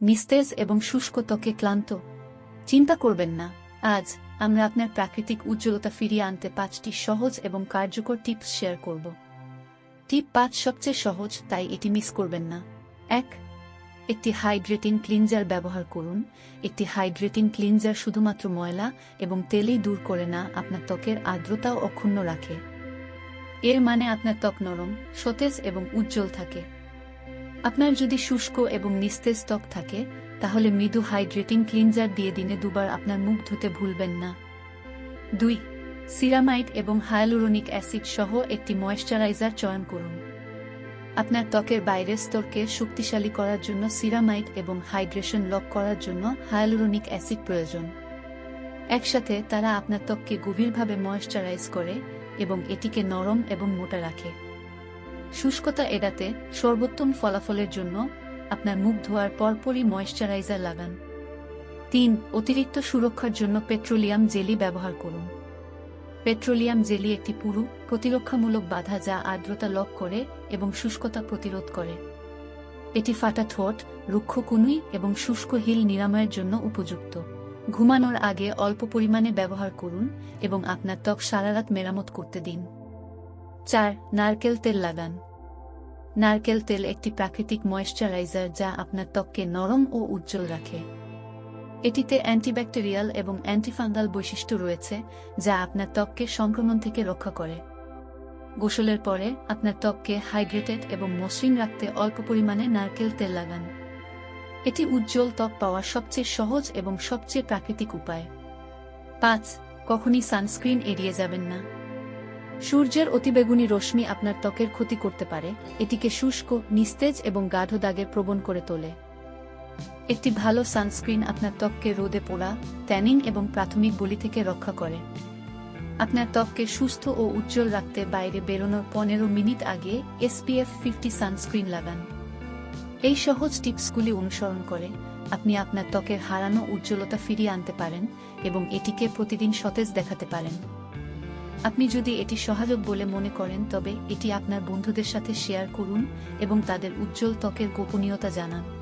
নিস্তেজ এবং শুষ্ক ত্বকে ক্লান্ত। চিন্তা করবেন না, আজ আমরা আপনার প্রাকৃতিক উজ্জ্বলতা ফিরিয়ে আনতে পাঁচটি সহজ এবং কার্যকর টিপস শেয়ার করব। টিপ পাঁচ সবচেয়ে সহজ, তাই এটি মিস করবেন না। এক, একটি হাইড্রেটিং ক্লিনজার ব্যবহার করুন। একটি হাইড্রেটিং ক্লিনজার শুধুমাত্র ময়লা এবং তেলেই দূর করে না, আপনার ত্বকের আর্দ্রতাও অক্ষুণ্ণ রাখে। এর মানে আপনার ত্বক নরম, সতেজ এবং উজ্জ্বল থাকে। আপনার যদি শুষ্ক এবং নিস্তেজ ত্বক থাকে, তাহলে মৃদু হাইড্রেটিং ক্লিনজার দিয়ে দিনে দুবার আপনার মুখ ধুতে ভুলবেন না। দুই, সিরামাইড এবং হায়ালুরোনিক অ্যাসিড সহ একটি ময়েশ্চারাইজার চয়ন করুন। আপনার ত্বকের বাইরের স্তরকে শক্তিশালী করার জন্য সিরামাইড এবং হাইড্রেশন লক করার জন্য হায়ালুরোনিক অ্যাসিড প্রয়োজন। একসাথে তারা আপনার ত্বককে গভীরভাবে ময়েশ্চারাইজ করে এবং এটিকে নরম এবং মোটা রাখে। শুষ্কতা এড়াতে সর্বোত্তম ফলাফলের জন্য আপনার মুখ ধোয়ার পরপরই ময়েশ্চারাইজার লাগান। তিন, অতিরিক্ত সুরক্ষার জন্য পেট্রোলিয়াম জেলি ব্যবহার করুন। পেট্রোলিয়াম জেলি একটি পুরু, প্রতিরক্ষামূলক বাধা যা আর্দ্রতা লক করে এবং শুষ্কতা প্রতিরোধ করে। এটি ফাটা ঠোঁট, রুক্ষ কুনুই এবং শুষ্ক হিল নিরাময়ের জন্য উপযুক্ত। ঘুমানোর আগে অল্প পরিমাণে ব্যবহার করুন এবং আপনার ত্বক সারারাত মেরামত করতে দিন। চার, নারকেল তেল লাগান নারকেল তেল একটি প্রাকৃতিক ময়েশ্চারাইজার যা আপনার ত্বককে নরম ও উজ্জ্বল রাখে। এটিতে অ্যান্টিব্যাকটেরিয়াল এবং অ্যান্টিফাঙ্গাল বৈশিষ্ট্য রয়েছে, যা আপনার ত্বককে সংক্রমণ থেকে রক্ষা করে। গোসলের পরে আপনার ত্বককে হাইড্রেটেড এবং মসৃণ রাখতে অল্প পরিমাণে নারকেল তেল লাগান। এটি উজ্জ্বল ত্বক পাওয়ার সবচেয়ে সহজ এবং সবচেয়ে প্রাকৃতিক উপায়। পাঁচ, কখনই সানস্ক্রিন এড়িয়ে যাবেন না। সূর্যের অতিবেগুনি রশ্মি আপনার ত্বকের ক্ষতি করতে পারে, এটিকে শুষ্ক, নিস্তেজ এবং গাঢ় দাগের প্রবণ করে তোলে। একটি ভালো সানস্ক্রিন আপনার ত্বককে রোদে পোড়া, ট্যানিং এবং প্রাথমিক বলি থেকে রক্ষা করে। আপনার ত্বককে সুস্থ ও উজ্জ্বল রাখতে বাইরে বেরোনোর পনেরো মিনিট আগে এসপিএফ ফিফটি সানস্ক্রিন লাগান। এই সহজ টিপসগুলি অনুসরণ করে আপনি আপনার ত্বকের হারানো উজ্জ্বলতা ফিরিয়ে আনতে পারেন এবং এটিকে প্রতিদিন সতেজ দেখাতে পারেন। আপনি যদি এটি সহায়ক বলে মনে করেন, তবে এটি আপনার বন্ধুদের সাথে শেয়ার করুন এবং তাদের উজ্জ্বল ত্বকের গোপনীয়তা জানান।